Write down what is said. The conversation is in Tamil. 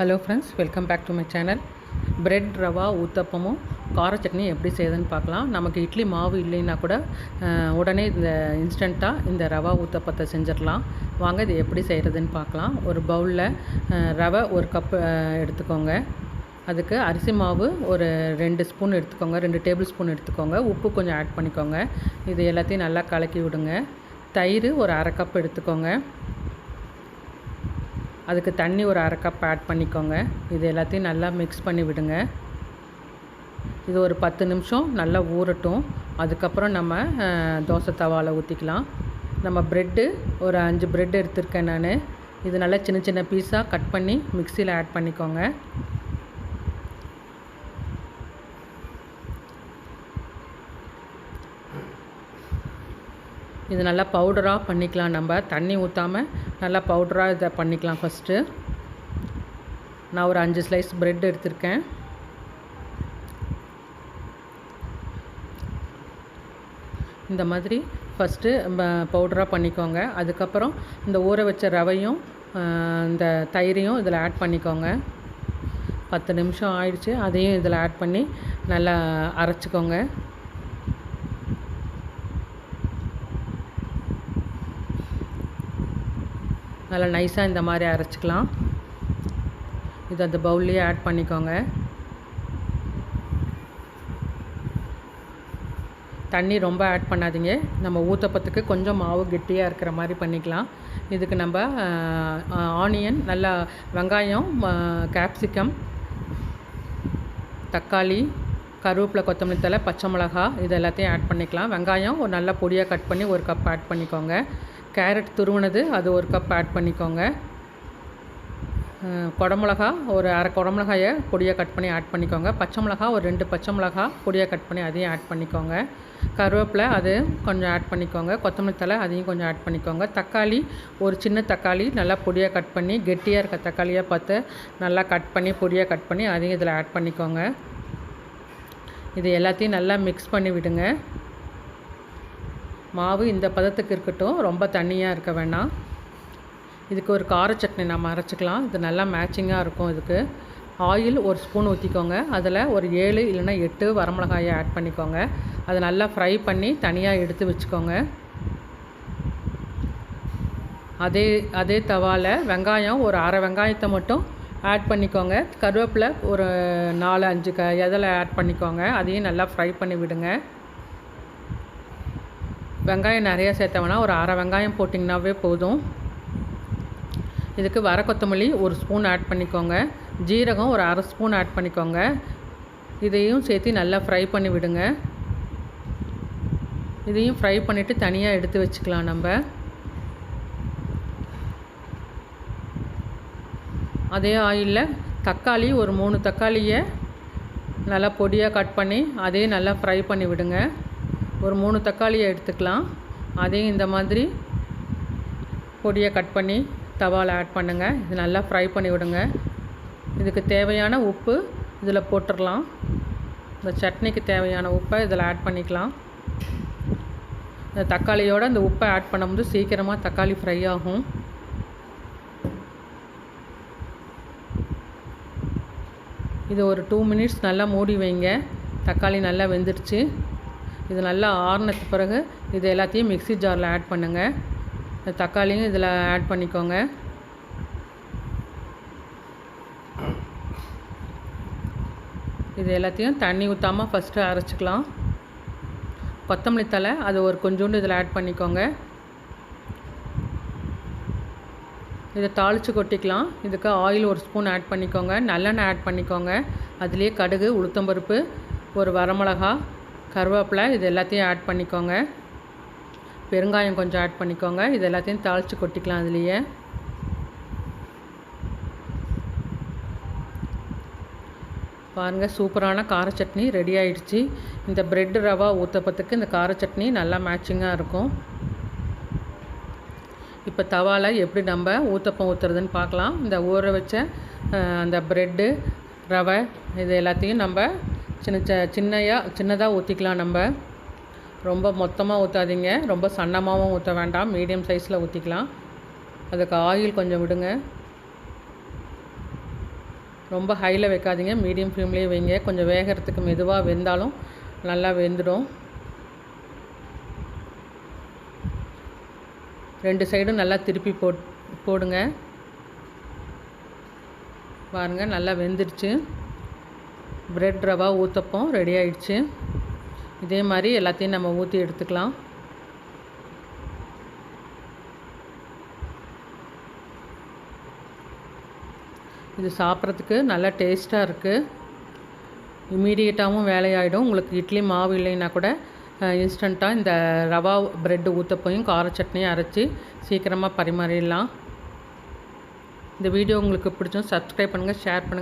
Hello friends welcome back to my channel bread rava ஊத்தப்பமும் கார சட்னி எப்படி செய்யுதுன்னு பார்க்கலாம். நமக்கு இட்லி மாவு இல்லைன்னா கூட உடனே இந்த இன்ஸ்டண்ட்டாக இந்த ரவா ஊத்தப்பத்தை செஞ்சிடலாம். வாங்க இது எப்படி செய்கிறதுன்னு பார்க்கலாம். ஒரு பவுலில் ரவை ஒரு கப்பு எடுத்துக்கோங்க. அதுக்கு அரிசி மாவு ஒரு ரெண்டு ஸ்பூன் எடுத்துக்கோங்க. ரெண்டு டேபிள் ஸ்பூன் எடுத்துக்கோங்க. உப்பு கொஞ்சம் ஆட் பண்ணிக்கோங்க. இது எல்லாத்தையும் நல்லா கலக்கி விடுங்க. தயிர் ஒரு அரை கப் எடுத்துக்கோங்க. அதுக்கு தண்ணி ஒரு அரை கப் ஆட் பண்ணிக்கோங்க. இது எல்லாத்தையும் நல்லா மிக்ஸ் பண்ணி விடுங்க. இது ஒரு பத்து நிமிஷம் நல்லா ஊறட்டும். அதுக்கப்புறம் நம்ம தோசை தவாவில் ஊற்றிக்கலாம் நம்ம ப்ரெட்டு ஒரு அஞ்சு ப்ரெட் எடுத்திருக்கேன் நான். இது நல்லா சின்ன சின்ன பீஸாக கட் பண்ணி மிக்சியில் ஆட் பண்ணிக்கோங்க. இது நல்லா பவுடராக பண்ணிக்கலாம் நம்ம. தண்ணி ஊற்றாமல் நல்லா பவுடராக இதை பண்ணிக்கலாம் ஃபஸ்ட்டு நான் ஒரு அஞ்சு ஸ்லைஸ் ப்ரெட் எடுத்திருக்கேன். இந்த மாதிரி ஃபஸ்ட்டு பவுடராக பண்ணிக்கோங்க. அதுக்கப்புறம் இந்த ஊற வச்ச ரவையும் இந்த தயிரையும் இதில் ஆட் பண்ணிக்கோங்க. பத்து நிமிஷம் ஆயிடுச்சு. அதையும் இதில் ஆட் பண்ணி நல்லா அரைச்சிக்கோங்க. நல்லா நைஸாக இந்த மாதிரி அரைச்சிக்கலாம். இது அந்த பவுல்லையே ஆட் பண்ணிக்கோங்க. தண்ணி ரொம்ப ஆட் பண்ணாதீங்க. நம்ம ஊத்தப்பத்துக்கு கொஞ்சம் மாவு கெட்டியாக இருக்கிற மாதிரி பண்ணிக்கலாம். இதுக்கு நம்ம ஆனியன் நல்லா வெங்காயம் கேப்சிகம் தக்காளி கருவேப்பிலை கொத்தமல்லி தழை பச்சை மிளகா இது எல்லாத்தையும் ஆட் பண்ணிக்கலாம். வெங்காயம் ஒரு நல்லா பொடியாக கட் பண்ணி ஒரு கப் ஆட் பண்ணிக்கோங்க. கேரட் துருவினது அது ஒரு கப் ஆட் பண்ணிக்கோங்க. குடமிளகா ஒரு அரை குடமிளகாயை பொடியாக கட் பண்ணி ஆட் பண்ணிக்கோங்க. பச்சை மிளகா ஒரு ரெண்டு பச்சை மிளகா பொடியாக கட் பண்ணி அதையும் ஆட் பண்ணிக்கோங்க. கருவேப்பிலை அது கொஞ்சம் ஆட் பண்ணிக்கோங்க. கொத்தமல்லி தழை அதையும் கொஞ்சம் ஆட் பண்ணிக்கோங்க. தக்காளி ஒரு சின்ன தக்காளி நல்லா பொடியாக கட் பண்ணி கெட்டியாக இருக்க தக்காளியாக பார்த்து நல்லா கட் பண்ணி பொடியாக கட் பண்ணி அதையும் இதில் ஆட் பண்ணிக்கோங்க. இது எல்லாத்தையும் நல்லா மிக்ஸ் பண்ணி விடுங்க. மாவு இந்த பதத்துக்கு இருக்கட்டும் ரொம்ப தண்ணியாக இருக்க வேணாம். இதுக்கு ஒரு கார சட்னி நம்ம அரைச்சிக்கலாம். இது நல்லா மேட்சிங்காக இருக்கும் இதுக்கு. ஆயில் ஒரு ஸ்பூன் ஊற்றிக்கோங்க அதில் ஒரு ஏழு இல்லைன்னா எட்டு வரமிளகாயை ஆட் பண்ணிக்கோங்க. அதை நல்லா ஃப்ரை பண்ணி தனியாக எடுத்து வச்சுக்கோங்க. அதே அதே தவாவில் வெங்காயம் ஒரு அரை வெங்காயத்தை மட்டும் ஆட் பண்ணிக்கோங்க. கருவேப்பிலை ஒரு நாலு அஞ்சு க எதில் ஆட் பண்ணிக்கோங்க. அதையும் நல்லா ஃப்ரை பண்ணி விடுங்க. வெங்காயம் நிறையா சேர்த்தவனா ஒரு அரை வெங்காயம் போட்டிங்கனாவே போதும். இதுக்கு வர கொத்தமல்லி ஒரு ஸ்பூன் ஆட் பண்ணிக்கோங்க. ஜீரகம் ஒரு அரை ஸ்பூன் ஆட் பண்ணிக்கோங்க. இதையும் சேர்த்து நல்லா ஃப்ரை பண்ணி விடுங்க. இதையும் ஃப்ரை பண்ணிவிட்டு தனியாக எடுத்து வச்சுக்கலாம் நம்ம. அதே ஆயிலில் தக்காளி ஒரு மூணு தக்காளியை நல்லா பொடியாக கட் பண்ணி அதையும் நல்லா ஃப்ரை பண்ணி விடுங்க. ஒரு மூணு தக்காளியை எடுத்துக்கலாம். அதையும் இந்த மாதிரி பொடியை கட் பண்ணி தவாவில் ஆட் பண்ணுங்கள் இது நல்லா ஃப்ரை பண்ணி விடுங்க. இதுக்கு தேவையான உப்பு இதில் போட்டுடலாம். இந்த சட்னிக்கு தேவையான உப்பை இதில் ஆட் பண்ணிக்கலாம். இந்த தக்காளியோட இந்த உப்பை ஆட் பண்ணும்போது சீக்கிரமாக தக்காளி ஃப்ரை ஆகும். இது ஒரு டூ மினிட்ஸ் நல்லா மூடி வைங்க. தக்காளி நல்லா வெந்துடுச்சு. இது நல்லா ஆறுனதுக்கு பிறகு இது எல்லாத்தையும் மிக்ஸி ஜாரில் ஆட் பண்ணுங்கள் இந்த தக்காளியும் இதில் ஆட் பண்ணிக்கோங்க. இது எல்லாத்தையும் தண்ணி ஊற்றாமல் ஃபஸ்ட்டு அரைச்சிக்கலாம். கொத்தமல்லி தழை அது ஒரு கொஞ்சோண்டு இதில் ஆட் பண்ணிக்கோங்க. இதை தாளித்து கொட்டிக்கலாம். இதுக்கு ஆயில் ஒரு ஸ்பூன் ஆட் பண்ணிக்கோங்க. நல்லெண்ணெய் ஆட் பண்ணிக்கோங்க. அதுலேயே கடுகு உளுத்தம்பருப்பு ஒரு வரமிளகா கருவேப்பிலை இது எல்லாத்தையும் ஆட் பண்ணிக்கோங்க. பெருங்காயம் கொஞ்சம் ஆட் பண்ணிக்கோங்க. இது எல்லாத்தையும் தாளித்து கொட்டிக்கலாம் அதுலேயே. பாருங்கள் சூப்பரான கார சட்னி ரெடி ஆயிடுச்சு. இந்த பிரெட் ரவா ஊற்றப்பத்துக்கு இந்த கார சட்னி நல்லா மேட்சிங்காக இருக்கும். இப்போ தவாவில் எப்படி நம்ம ஊத்தப்பம் ஊற்றுறதுன்னு பார்க்கலாம் இந்த ஊற வச்ச அந்த ப்ரெட்டு ரவை இது எல்லாத்தையும் நம்ம சின்ன சின்னையாக சின்னதாக ஊற்றிக்கலாம் நம்ம. ரொம்ப மொத்தமாக ஊற்றாதீங்க ரொம்ப சன்னமாகவும் ஊற்ற வேண்டாம். மீடியம் சைஸில் ஊற்றிக்கலாம் அதுக்கு ஆயில் கொஞ்சம் விடுங்க. ரொம்ப ஹையில் வைக்காதீங்க. மீடியம் ஃப்ளேம்லேயே வைங்க. கொஞ்சம் வேகிறதுக்கு மெதுவாக வெந்தாலும் நல்லா வெந்துடும். ரெண்டு சைடும் நல்லா திருப்பி போட் போடுங்க. பாருங்கள் நல்லா வெந்துருச்சு. பிரெட் ரவா ஊற்றப்போம் ரெடி ஆயிடுச்சு. இதே மாதிரி எல்லாத்தையும் நம்ம ஊற்றி எடுத்துக்கலாம். இது சாப்பிட்றதுக்கு நல்லா டேஸ்ட்டாக இருக்குது இமீடியட்டாகவும் வேலையாயிடும். உங்களுக்கு இட்லி மாவு இல்லைன்னா கூட இன்ஸ்டண்ட்டாக இந்த ரவா ப்ரெட்டு ஊற்றப்பையும் கார சட்னியும் அரைச்சி சீக்கிரமாக பரிமாறிடலாம். இந்த வீடியோ உங்களுக்கு பிடிச்சும் சப்ஸ்கிரைப் பண்ணுங்கள் ஷேர் பண்ணுங்கள்